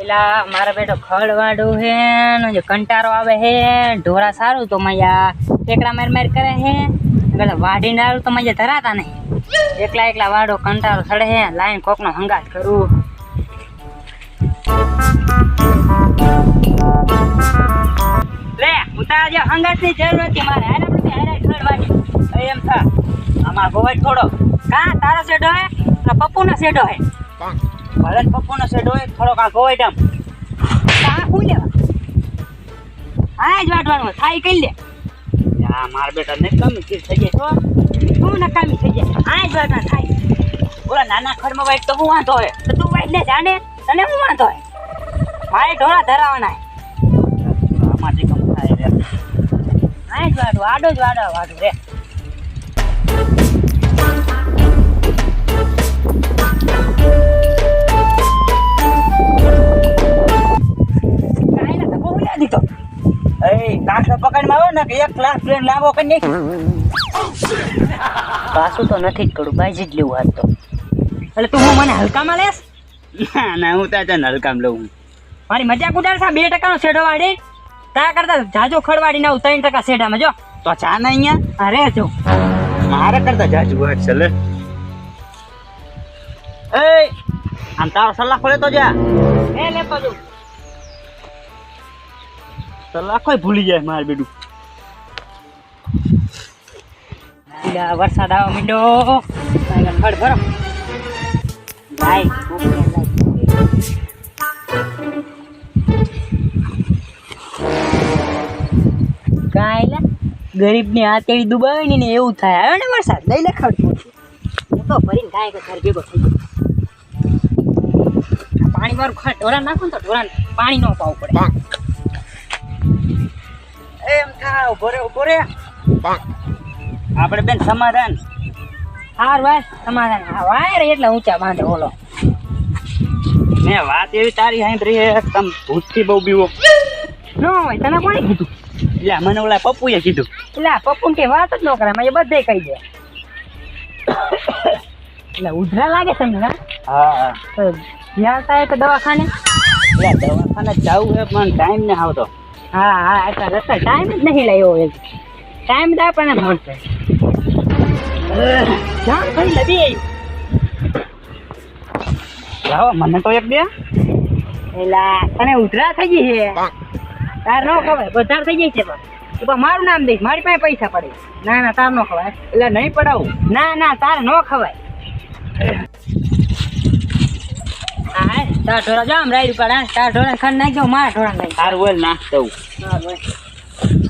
પેલા મારા બેટો ખડવાડું હે જો કંટારો આવે હે. ઢોરા સારું તો મજા એકલા માર માર કરે હે. પેલા વાઢી નારું તો મજા ધરાતા નહીં. એકલા એકલા વાડો કંટારો સડે હે. લાઈન કોકનો હંગાત કરું. લે, ઉતાર જે હંગાતની જરૂર નથી. મારે હાલ આપણે હારે ખડવાની. એમ થા, આમાં ગોવાઈ થોડો. કા, તારો શેડો હે? પપ્પુ પપ્પુનો શેડો હે? ભલે ને પપ્પુનો શેડો હોય થોડોક આ ગોવાઈ ડમ. કા હું લેવા હા જ વાટવાનું થાય કરી લે. યા માર બેટા ને કમી ચીજ થઈ જાય તો તું નકામી થઈ જાય હા જ વાટવાનું થાય. ઓલા નાના ખડમાં વાઈટ તો હું વાંધો હોય? તો તું વાઈટ લે જાણે તને હું વાંધો હોય? મારે ઢોળા ધરાવવાના આમાંથી કમ થાય રે. હા જ વાડું આડો જ વાડો વાડું રે. ને કે એક લાખ પ્લેન લાવો કે નહીં? પાછું તો નથી જ કરું બાજી જ લેવું હાથ તો. એટલે તું હું મને હલકામાં લેસ ના ના હું ત્યાં તને હલકામ લઉં. મારી મજાક ઉડાડશા? બે ટકાનો શેઢો વાળી? તારા કરતા જાજો ખડવાડી ના ત્રણ ટકા શેઢામાં જો. તો ચા ના અહીંયા? અરે જો. મારે કરતા જાજુ વાત છે લે એ આમ તારો સલાહ ખોલે તો જા. એ લે પદુ સલાહ કોઈ ભૂલી જાય માર બેડું. ઈલા વરસાદ આવવા માંડ્યો. ફળ ભરો. ભાઈ. કાંઈ ગરીબની એવી દુબાવી ને એવું થાય. આવ્યો ને વરસાદ? લઈ લે ખડ હું તો ભરીને ગાય કે ઘર ભેગો થઈ ગયો. પાણી મારું ખા ઢોરા નાખો ને તો ઢોરા પાણી ન પાવું પડે. એમ થાવ ઊભો રે. ઊભો રે આપણે બેન સમાધાન. હાર વાય સમાધાન. વાયર એટલે ઊંચા બાંધે બોલો મેં વાત એવી તારી સાંભળી હે તમ ભૂતથી બહુ બીવો. નો હોય તને કોણે કીધું? એટલે મને ઓલા પપ્પુએ કીધું. એટલે પપ્પુ કે વાત જ ન કરે મેં બધે કહી દે. એટલે ઉધરા લાગે છે મને હા? જ્યાં થાય તો દવાખાને? એટલે દવાખાને જવું હે પણ ટાઈમ ને આવતો. હા હા એટલે ટાઈમ જ નહીં લાવ્યો ટાઈમ દા પણ એમ મળશે. જાણ ભાઈ લડી લાવો મને તો એક દે. એલા તને ઉધરા થઈ ગઈ છે તાર નો ખવાય બધાર થઈ ગઈ છે પણ. તું મારું નામ દઈશ મારી પાસે પૈસા પડે. ના ના તાર નો ખવાય. એટલે નહીં પડાવું. ના ના તાર નો ખવાય. હા તાર ઢોરા જામ રાયડું પડે હા. તાર ઢોરા ખાંડ નાખ્યો મારા ઢોરા નાખ તારું બોલ નાખ દઉં. નાખી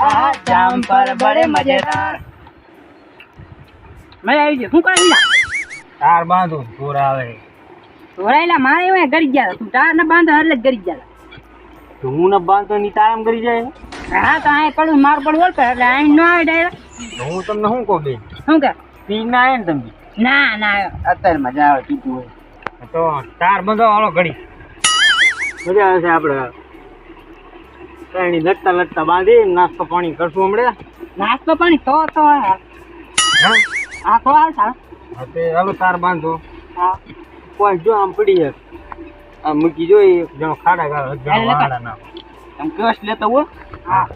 જામ પર બડે મજેદાર. મેં આવી ગયો શું કરે તાર બાંધો ચોર આવે. ચોરાયેલા મારે એવા ગરી ગયા તું તાર ને બાંધો એટલે ગરી ગયા તું ને બાંધો ની તારામ ગરી જાય? હા તો આ પડું માર પડું ઓળ એટલે આઈ ન આવે ડાયરેક્ટ હું તમને શું કહું બેન? શું કે પી ના આવે ને તમે? ના ના અત્યારે મજા આવે પીતું હોય. તો તાર બંધો વાળો ઘડી. મજા આવે છે આપણે કઈ લટતા લટતા બાંધી નાસ્તો પાણી કરશું હમણાં. નાસ્તો પાણી તો તો. હા? હા તો હાલ સાહેબ. હા તે હાલો તાર બાંધો. હા. કોઈ જો આમ પડી જાય આ મૂકી જો એક જણો ખાડા ગાળો જણો. વાળા નાખો તમે કેવાશ લેતા હો. હા.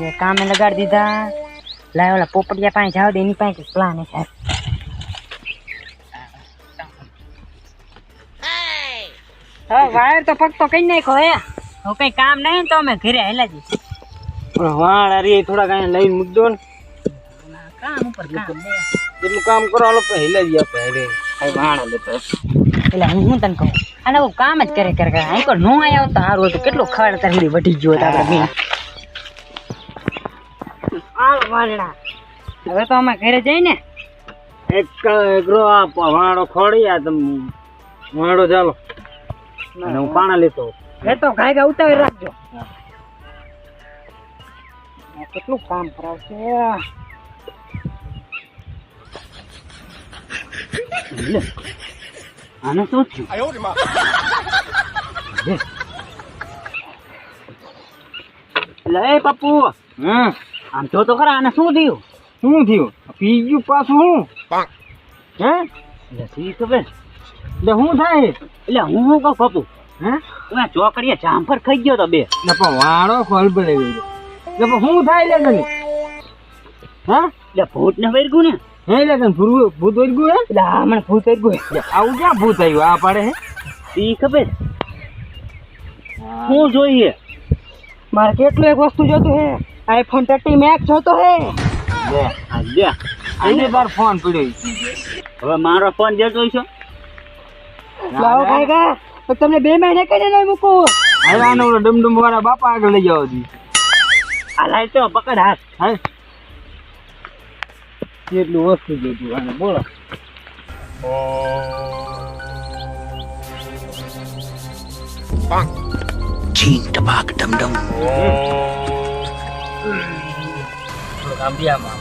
ને કામે લગાડી દીધા. લાય ઓલા પોપડિયા પાસે જાવ દે એની પાસે પ્લાન છે. વાયર તો ફક્ત તો કઈ નાખો હે? હવે કઈ કામ નહીં તો અમે ઘરે હેલા જઈએ પણ વાળ અરે થોડા કાંઈ લઈને મૂકજો ને. કામ ઉપર કામ. એટલું કામ કરો હાલો હિલા જ આપણે અરે કાંઈ વાળ લેતો એટલે હું શું તને કહું? આને બહુ કામ જ કરે કરે કરે. અહીં કોઈ નો આવ્યો તો સારું હતું કેટલો ખડ તરડી વધી ગયો હતો આપણે બી. આ હવે તો અમે ઘરે જઈને એક એકરો આ વાળો ખોડી આ તમે વાળો ચાલો. અને હું પાણા લેતો. એ તો ગાય ગા ઉતાવી રાખજો કેટલું કામ કરાવશે? આને શું થયું? લે. લે એ પપ્પુ. હમ. આમ જો તો ખરા આને શું થયું? શું થયું? પી ગયું પાછું હું? હે? લસી તો ખબર એટલે શું થાય? એટલે હું શું કહું પપ્પુ? હે? હું ચોકડીએ જામફળ ખાઈ ગયો તો બે. એટલે પણ વાણો ખોલ પડે એટલે પણ શું થાય લે તને? હા? એટલે ભૂત ને વર્ગું ને? હે લે તને ભૂત ભૂત વળી ગયું હે? એટલે આ મને ભૂત વર્ગું આવું ક્યાં ભૂત આવ્યું? આ પાડે હે? ઈ ખબર? શું જોઈએ? મારે કેટલું એક વસ્તુ જોતું હે? આઈફોન થર્ટી મેક્સ જોતો હે? લે આ લે. આને બાર ફોન પડ્યો હવે મારો ફોન જે છો લાવો કાંઈ તો તમને બે મહિને કઈ નહીં મૂકું હવે આને ડમ ડમડમ વાળા બાપા આગળ લઈ જાવ જી આ લાઈ તો પકડ હાથ. હે? કેટલું વસ્તુ જોતું આને બોલો. થોડુંક આમ ડમ આમ આમ.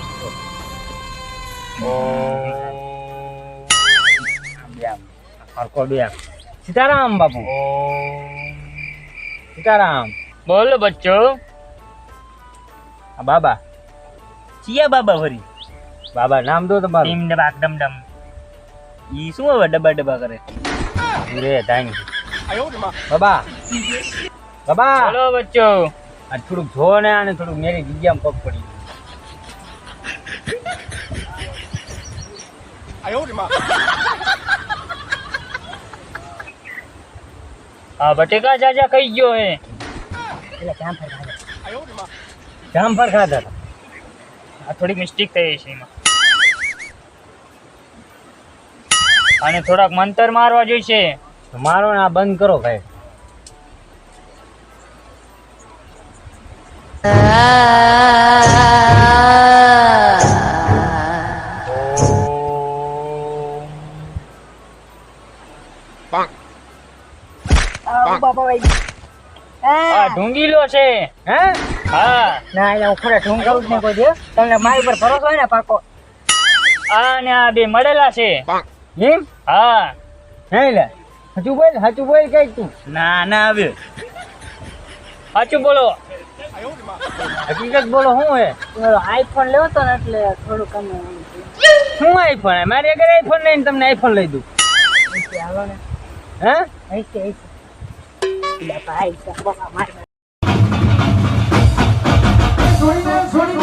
બી આમ. સીતારામ બાપુ સીતારામ બોલો બચ્ચો આ બાબા ચિયા બાબા વરી બાબા નામ દો તમારું ડબાક ડમ ડમ ઈ શું હવે ડબ્બા ડબ્બા કરે રે ધાણી બાબા બાબા બોલો બચ્ચો આ થોડુંક જો ને આને થોડુંક મેરી જગ્યામાં પગ પડી હા બટેકા જાજા કઈ ગયો હે. જામફળ ખાધા હતા. આ થોડીક મિસ્ટેક થઈ છે એમાં. અને થોડાક મંતર મારવા જોઈશે. તો મારો ને આ બંધ કરો ભાઈ. આ છે હે? હું. ખરેખર હું કોઈ તમને મારી પર ભરોસો હોય ને પાકો. મળેલા છે. એમ? હા. હજુ બોલ હજુ બોલ કઈ તું. ના ના આવ્યો બોલો. હકીકત બોલો શું હે? આઈફોન લેવો તો ને એટલે થોડું કમ આઈફોન મારી આગળ આઈફોન લઈને તમને આઈફોન લઈ દઉં. હે? ભાઈ 20 minutes,